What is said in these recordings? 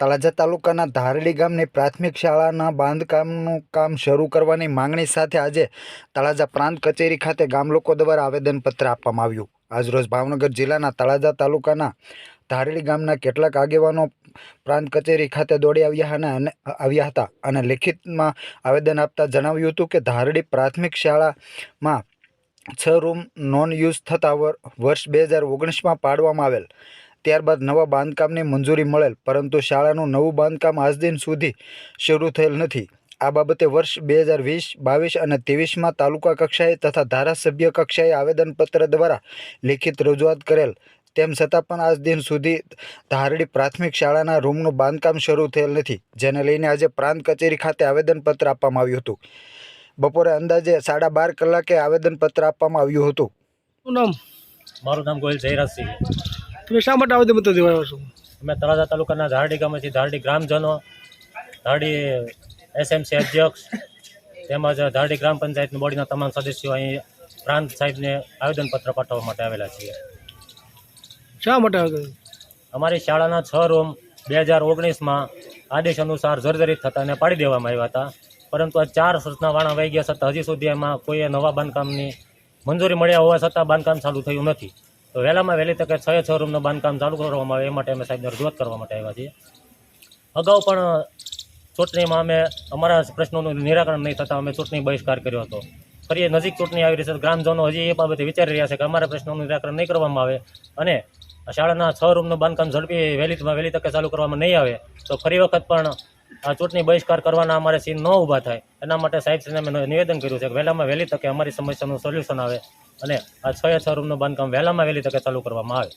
તળાજા તાલુકાના ધારડી ગામની પ્રાથમિક શાળાના બાંધકામનું કામ શરૂ કરવાની માંગણી સાથે આજે તળાજા પ્રાંત કચેરી ખાતે ગામ લોકો દ્વારા આવેદનપત્ર આપવામાં આવ્યું. આજરોજ ભાવનગર જિલ્લાના તળાજા તાલુકાના ધારડી ગામના કેટલાક આગેવાનો પ્રાંત કચેરી ખાતે દોડી આવ્યા અને આવ્યા હતા અને લેખિતમાં આવેદન આપતા જણાવ્યું હતું કે ધારડી પ્રાથમિક શાળામાં છ રૂમ નોન યુઝ થતા વર- વર્ષ બે હજાર ઓગણીસમાં પાડવામાં આવેલ. ત્યારબાદ નવા બાંધકામની મંજૂરી મળેલ પરંતુ શાળાનું નવું બાંધકામ આજ દિન સુધી શરૂ થયેલ નથી. આ બાબતે વર્ષ બે હજાર વીસ બાવીસ અને ત્રેવીસમાં તાલુકા કક્ષાએ તથા ધારાસભ્ય કક્ષાએ આવેદનપત્ર દ્વારા લેખિત રજૂઆત કરેલ. તેમ છતાં પણ આજ દિન સુધી ધારડી પ્રાથમિક શાળાના રૂમનું બાંધકામ શરૂ થયેલ નથી જેને લઈને આજે પ્રાંત કચેરી ખાતે આવેદનપત્ર આપવામાં આવ્યું હતું. બપોરે અંદાજે સાડા બાર કલાકે આવેદનપત્ર આપવામાં આવ્યું હતું. શું નામ? મારું નામ ગોયલ જયરાજસિંહ. તમે શા માટે આવેદનપત્ર દેવા આવ્યો છો? અમે તળાજા તાલુકાના ધારડી ગામેથી ધારડી ગ્રામજનો ધારડી એસએમસી અધ્યક્ષ તેમજ ધારડી ગ્રામ પંચાયતની બોડીના તમામ સદસ્યો અહીં પ્રાંત સાહેબને આવેદનપત્ર પાઠવવા માટે આવેલા છીએ. શા માટે આવેદન? અમારી શાળાના છ રૂમ બે હજાર ઓગણીસમાં આદેશ અનુસાર જર્જરિત થતા અને પાડી દેવામાં આવ્યા હતા. પરંતુ આ ચાર વર્ષના વાણા વહી ગયા છતાં હજી સુધી એમાં કોઈએ નવા બાંધકામની મંજૂરી મળ્યા હોવા છતાં બાંધકામ ચાલુ થયું નથી. તો વહેલામાં વહેલી તકે છ છ રૂમનું બાંધકામ ચાલુ કરવામાં આવે એ માટે અમે સાહેબને રજૂઆત કરવા માટે આવ્યા છીએ. અગાઉ પણ ચૂંટણીમાં અમે અમારા પ્રશ્નોનું નિરાકરણ નહીં થતાં અમે ચૂંટણી બહિષ્કાર કર્યો હતો. ફરી નજીક ચૂંટણી આવી રહી છે, ગ્રામજનો હજી એ બાબતે વિચારી રહ્યા છે કે અમારા પ્રશ્નોનું નિરાકરણ નહીં કરવામાં આવે અને શાળાના છ રૂમનું બાંધકામ ઝડપી વહેલીમાં વહેલી તકે ચાલુ કરવામાં નહીં આવે તો ફરી વખત પણ ચૂંટણી બહિષ્કાર કરવાના અમારે સીન ન ઊભા થાય. એના માટે સાહેબશ્રીને અમે નિવેદન કર્યું છે કે વહેલામાં વહેલી તકે અમારી સમસ્યાનું સોલ્યુશન આવે અને આ છ છ રૂમનું બાંધકામ વહેલામાં વહેલી તકે ચાલુ કરવામાં આવે.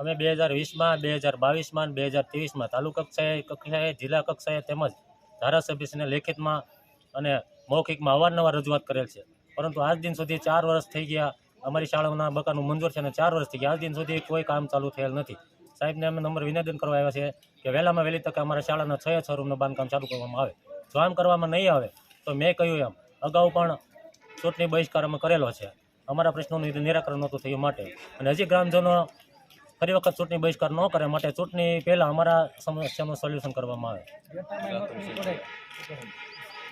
અમે બે હજાર વીસમાં, બે હજાર બાવીસમાં બે હજાર ત્રેવીસમાં તાલુકા કક્ષાએ કક્ષાએ જિલ્લા કક્ષાએ તેમજ ધારાસભ્યશ્રીને લેખિતમાં અને મૌખિકમાં અવારનવાર રજૂઆત કરેલ છે. પરંતુ આજ દિન સુધી ચાર વર્ષ થઈ ગયા. અમારી શાળાના બકાનું મંજૂર છે અને ચાર વર્ષ થઈ ગયા. આજ દિન સુધી કોઈ કામ ચાલુ થયેલ નથી. સાહેબને અમે નંબર વિનંતી કરવા આવ્યા છે કે વહેલામાં વહેલી તકે અમારા શાળાના છ છ રૂમનું બાંધકામ ચાલુ કરવામાં આવે. જો આમ કરવામાં નહીં આવે, તો મેં કહ્યું એમ, અગાઉ પણ ચૂંટણી બહિષ્કાર અમે કરેલો છે. અમારા પ્રશ્નોનું નિરાકરણ નહોતું થયું માટે. અને હજી ગ્રામજનો ફરી વખત ચૂંટણી બહિષ્કાર ન કરે માટે ચૂંટણી પહેલાં અમારા સમસ્યાનું સોલ્યુશન કરવામાં આવે.